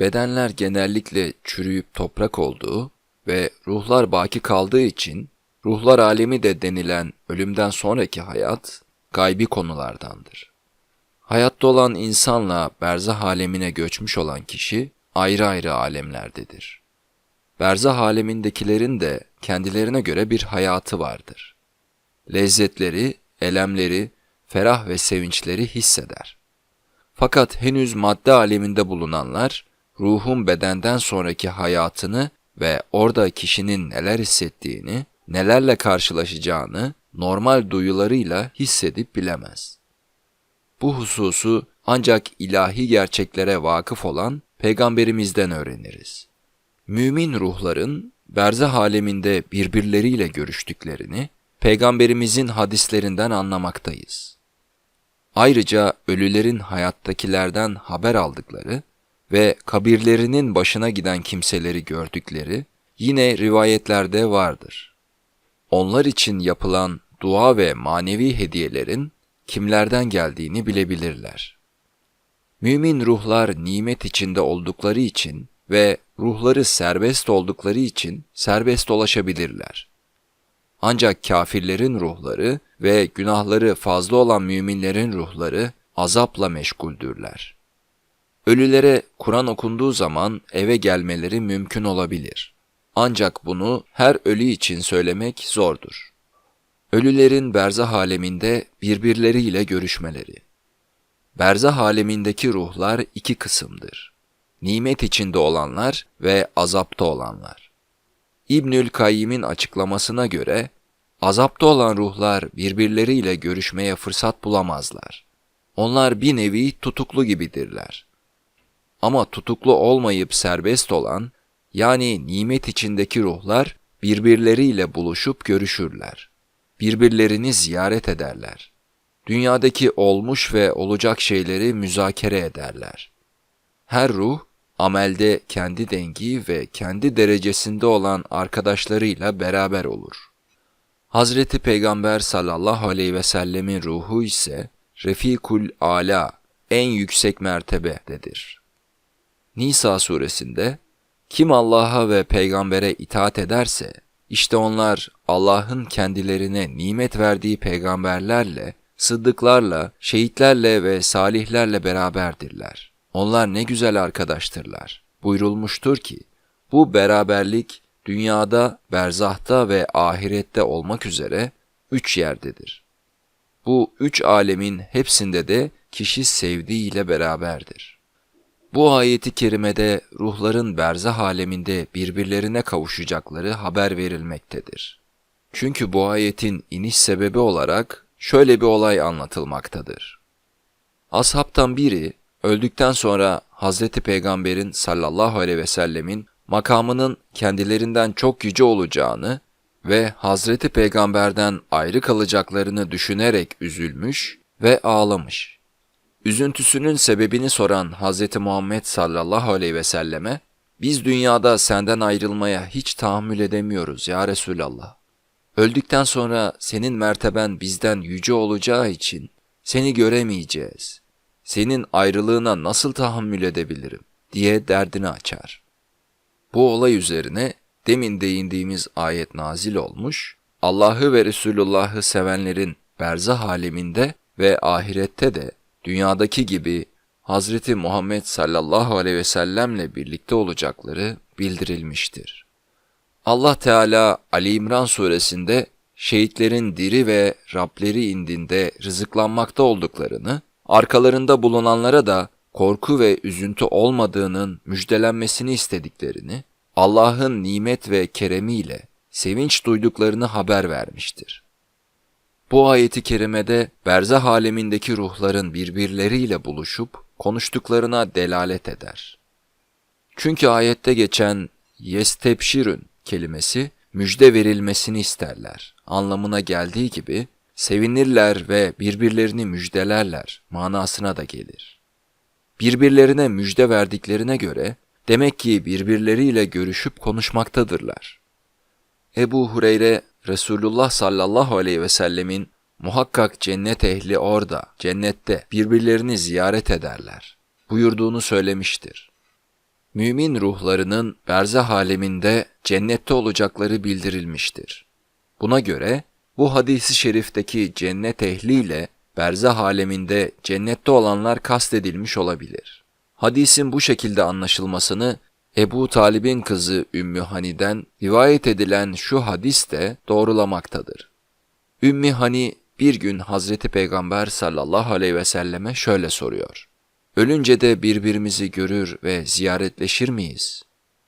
bedenler genellikle çürüyüp toprak olduğu ve ruhlar baki kaldığı için ruhlar alemi de denilen ölümden sonraki hayat gaybi konulardandır. Hayatta olan insanla berzah alemine göçmüş olan kişi ayrı ayrı alemlerdedir. Berzah alemindekilerin de kendilerine göre bir hayatı vardır. Lezzetleri, elemleri, ferah ve sevinçleri hisseder. Fakat henüz madde aleminde bulunanlar, ruhun bedenden sonraki hayatını ve orada kişinin neler hissettiğini, nelerle karşılaşacağını normal duyularıyla hissedip bilemez. Bu hususu ancak ilahi gerçeklere vakıf olan peygamberimizden öğreniriz. Mümin ruhların berzah aleminde birbirleriyle görüştüklerini peygamberimizin hadislerinden anlamaktayız. Ayrıca ölülerin hayattakilerden haber aldıkları ve kabirlerinin başına giden kimseleri gördükleri yine rivayetlerde vardır. Onlar için yapılan dua ve manevi hediyelerin kimlerden geldiğini bilebilirler. Mümin ruhlar nimet içinde oldukları için ve ruhları serbest oldukları için serbest dolaşabilirler. Ancak kafirlerin ruhları ve günahları fazla olan müminlerin ruhları azapla meşguldürler. Ölülere Kur'an okunduğu zaman eve gelmeleri mümkün olabilir. Ancak bunu her ölü için söylemek zordur. Ölülerin berzah aleminde birbirleriyle görüşmeleri. Berzah alemindeki ruhlar iki kısımdır. Nimet içinde olanlar ve azapta olanlar. İbnül Kayyim'in açıklamasına göre, azapta olan ruhlar birbirleriyle görüşmeye fırsat bulamazlar. Onlar bir nevi tutuklu gibidirler. Ama tutuklu olmayıp serbest olan, yani nimet içindeki ruhlar birbirleriyle buluşup görüşürler. Birbirlerini ziyaret ederler. Dünyadaki olmuş ve olacak şeyleri müzakere ederler. Her ruh, amelde kendi dengi ve kendi derecesinde olan arkadaşlarıyla beraber olur. Hazreti Peygamber sallallahu aleyhi ve sellemin ruhu ise Refikul Ala, en yüksek mertebededir. Nisa suresinde, kim Allah'a ve peygambere itaat ederse, işte onlar Allah'ın kendilerine nimet verdiği peygamberlerle, sıddıklarla, şehitlerle ve salihlerle beraberdirler. Onlar ne güzel arkadaştırlar. Buyurulmuştur ki, bu beraberlik dünyada, berzahta ve ahirette olmak üzere üç yerdedir. Bu üç alemin hepsinde de kişi sevdiğiyle beraberdir. Bu ayeti kerimede ruhların berzah aleminde birbirlerine kavuşacakları haber verilmektedir. Çünkü bu ayetin iniş sebebi olarak şöyle bir olay anlatılmaktadır. Ashabtan biri öldükten sonra Hazreti Peygamber'in sallallahu aleyhi ve sellemin makamının kendilerinden çok yüce olacağını ve Hazreti Peygamber'den ayrı kalacaklarını düşünerek üzülmüş ve ağlamış. Üzüntüsünün sebebini soran Hz. Muhammed sallallahu aleyhi ve selleme, biz dünyada senden ayrılmaya hiç tahammül edemiyoruz ya Resulallah. Öldükten sonra senin merteben bizden yüce olacağı için seni göremeyeceğiz. Senin ayrılığına nasıl tahammül edebilirim diye derdini açar. Bu olay üzerine demin değindiğimiz ayet nazil olmuş, Allah'ı ve Resulullah'ı sevenlerin berzah aleminde ve ahirette de dünyadaki gibi Hazreti Muhammed sallallahu aleyhi ve sellemle birlikte olacakları bildirilmiştir. Allah Teala Ali İmran suresinde şehitlerin diri ve Rableri indinde rızıklanmakta olduklarını, arkalarında bulunanlara da korku ve üzüntü olmadığının müjdelenmesini istediklerini, Allah'ın nimet ve keremiyle sevinç duyduklarını haber vermiştir. Bu ayeti kerimede berzah alemindeki ruhların birbirleriyle buluşup konuştuklarına delalet eder. Çünkü ayette geçen yestebşirün kelimesi müjde verilmesini isterler anlamına geldiği gibi sevinirler ve birbirlerini müjdelerler manasına da gelir. Birbirlerine müjde verdiklerine göre demek ki birbirleriyle görüşüp konuşmaktadırlar. Ebu Hureyre Resulullah sallallahu aleyhi ve sellemin muhakkak cennet ehli orada, cennette birbirlerini ziyaret ederler buyurduğunu söylemiştir. mümin ruhlarının berzah aleminde cennette olacakları bildirilmiştir. Buna göre bu hadisi şerifteki cennet ehliyle berzah aleminde cennette olanlar kastedilmiş olabilir. Hadisin bu şekilde anlaşılmasını Ebu Talib'in kızı Ümmü Hani'den rivayet edilen şu hadis de doğrulamaktadır. Ümmü Hani bir gün Hazreti Peygamber sallallahu aleyhi ve selleme şöyle soruyor. Ölünce de birbirimizi görür ve ziyaretleşir miyiz?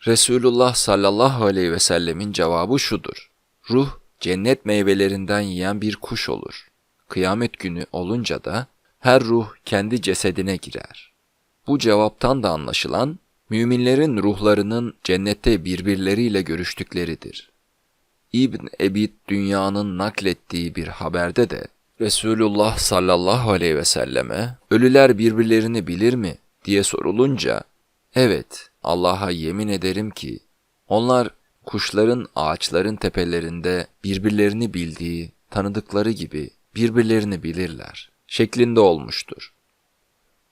Resulullah sallallahu aleyhi ve sellemin cevabı şudur. Ruh cennet meyvelerinden yiyen bir kuş olur. Kıyamet günü olunca da her ruh kendi cesedine girer. Bu cevaptan da anlaşılan müminlerin ruhlarının cennette birbirleriyle görüştükleridir. İbn Ebid dünyanın naklettiği bir haberde de Resulullah sallallahu aleyhi ve selleme ölüler birbirlerini bilir mi diye sorulunca evet Allah'a yemin ederim ki onlar kuşların ağaçların tepelerinde birbirlerini bildiği, tanıdıkları gibi birbirlerini bilirler şeklinde olmuştur.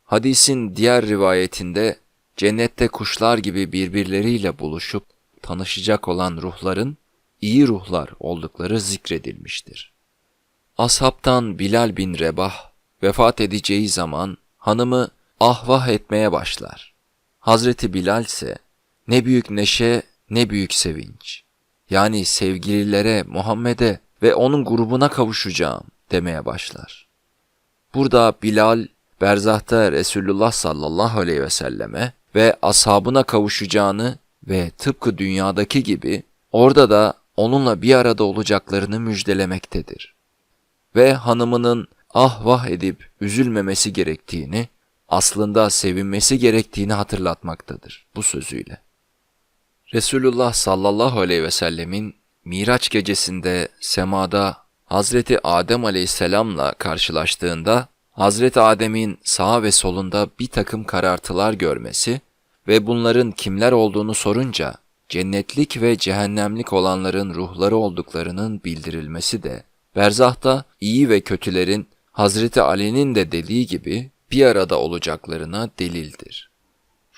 Hadisin diğer rivayetinde cennette kuşlar gibi birbirleriyle buluşup tanışacak olan ruhların iyi ruhlar oldukları zikredilmiştir. Ashabtan Bilal bin Rebah vefat edeceği zaman hanımı ahvah etmeye başlar. Hazreti Bilal ise ne büyük neşe ne büyük sevinç. Yani sevgililere, Muhammed'e ve onun grubuna kavuşacağım demeye başlar. Burada Bilal berzahta Resulullah sallallahu aleyhi ve selleme ve ashabına kavuşacağını ve tıpkı dünyadaki gibi orada da onunla bir arada olacaklarını müjdelemektedir. Ve hanımının ah vah edip üzülmemesi gerektiğini, aslında sevinmesi gerektiğini hatırlatmaktadır bu sözüyle. Resulullah sallallahu aleyhi ve sellemin Miraç gecesinde semada Hazreti Adem aleyhisselamla karşılaştığında Hazreti Adem'in sağ ve solunda bir takım karartılar görmesi ve bunların kimler olduğunu sorunca cennetlik ve cehennemlik olanların ruhları olduklarının bildirilmesi de berzahta iyi ve kötülerin Hazreti Ali'nin de dediği gibi bir arada olacaklarına delildir.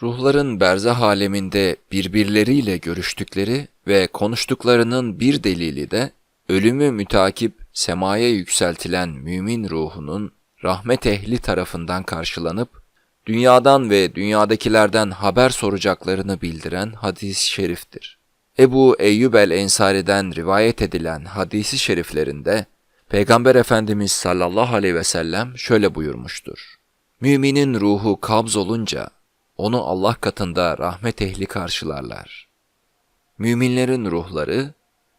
Ruhların berzah aleminde birbirleriyle görüştükleri ve konuştuklarının bir delili de ölümü mütakip semaya yükseltilen mümin ruhunun rahmet ehli tarafından karşılanıp dünyadan ve dünyadakilerden haber soracaklarını bildiren hadis-i şeriftir. Ebu Eyyub el-Ensari'den rivayet edilen hadisi şeriflerinde Peygamber Efendimiz sallallahu aleyhi ve sellem şöyle buyurmuştur. Müminin ruhu kabz olunca onu Allah katında rahmet ehli karşılarlar. Müminlerin ruhları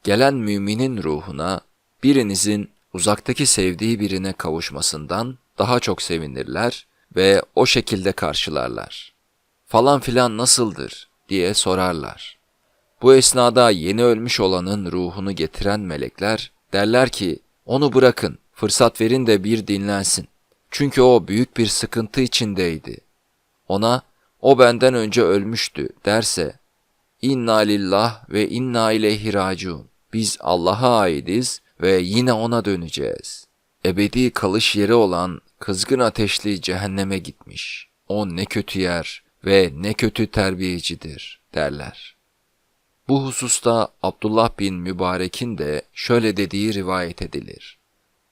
gelen müminin ruhuna birinizin uzaktaki sevdiği birine kavuşmasından daha çok sevinirler ve o şekilde karşılarlar. Falan filan nasıldır diye sorarlar. Bu esnada yeni ölmüş olanın ruhunu getiren melekler derler ki onu bırakın, fırsat verin de bir dinlensin. Çünkü o büyük bir sıkıntı içindeydi. Ona o benden önce ölmüştü derse İnna lillah ve inna ileyhi raciun. Biz Allah'a aidiz ve yine ona döneceğiz. Ebedi kalış yeri olan kızgın ateşli cehenneme gitmiş. O ne kötü yer ve ne kötü terbiyecidir derler. Bu hususta Abdullah bin Mübarek'in de şöyle dediği rivayet edilir.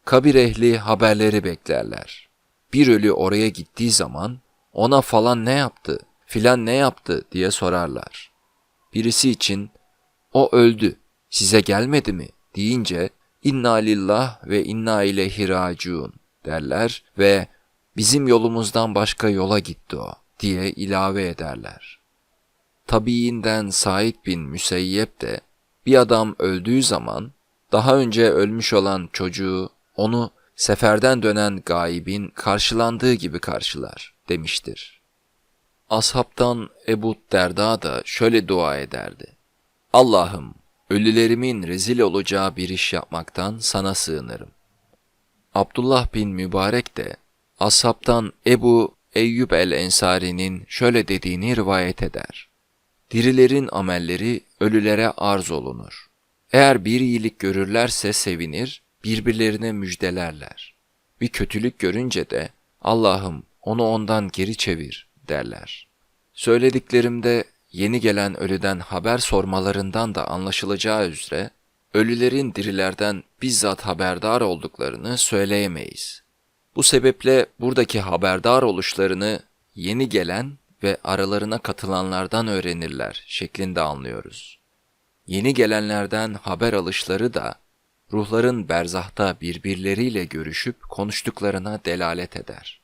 Kabir ehli haberleri beklerler. Bir ölü oraya gittiği zaman ona falan ne yaptı, filan ne yaptı diye sorarlar. Birisi için o öldü, size gelmedi mi deyince inna lillah ve inna ileyhi raciun derler ve bizim yolumuzdan başka yola gitti o diye ilave ederler. Tabiinden Said bin Müseyyep de bir adam öldüğü zaman daha önce ölmüş olan çocuğu onu seferden dönen gaibin karşılandığı gibi karşılar demiştir. Ashabtan Ebu Derda da şöyle dua ederdi. Allah'ım ölülerimin rezil olacağı bir iş yapmaktan sana sığınırım. Abdullah bin Mübarek de ashabtan Ebu Eyyub el-Ensari'nin şöyle dediğini rivayet eder. Dirilerin amelleri ölülere arz olunur. Eğer bir iyilik görürlerse sevinir, birbirlerine müjdelerler. Bir kötülük görünce de Allah'ım onu ondan geri çevir derler. Söylediklerimde yeni gelen ölüden haber sormalarından da anlaşılacağı üzere ölülerin dirilerden bizzat haberdar olduklarını söyleyemeyiz. Bu sebeple buradaki haberdar oluşlarını yeni gelen ve aralarına katılanlardan öğrenirler şeklinde anlıyoruz. Yeni gelenlerden haber alışları da ruhların berzahta birbirleriyle görüşüp konuştuklarına delalet eder.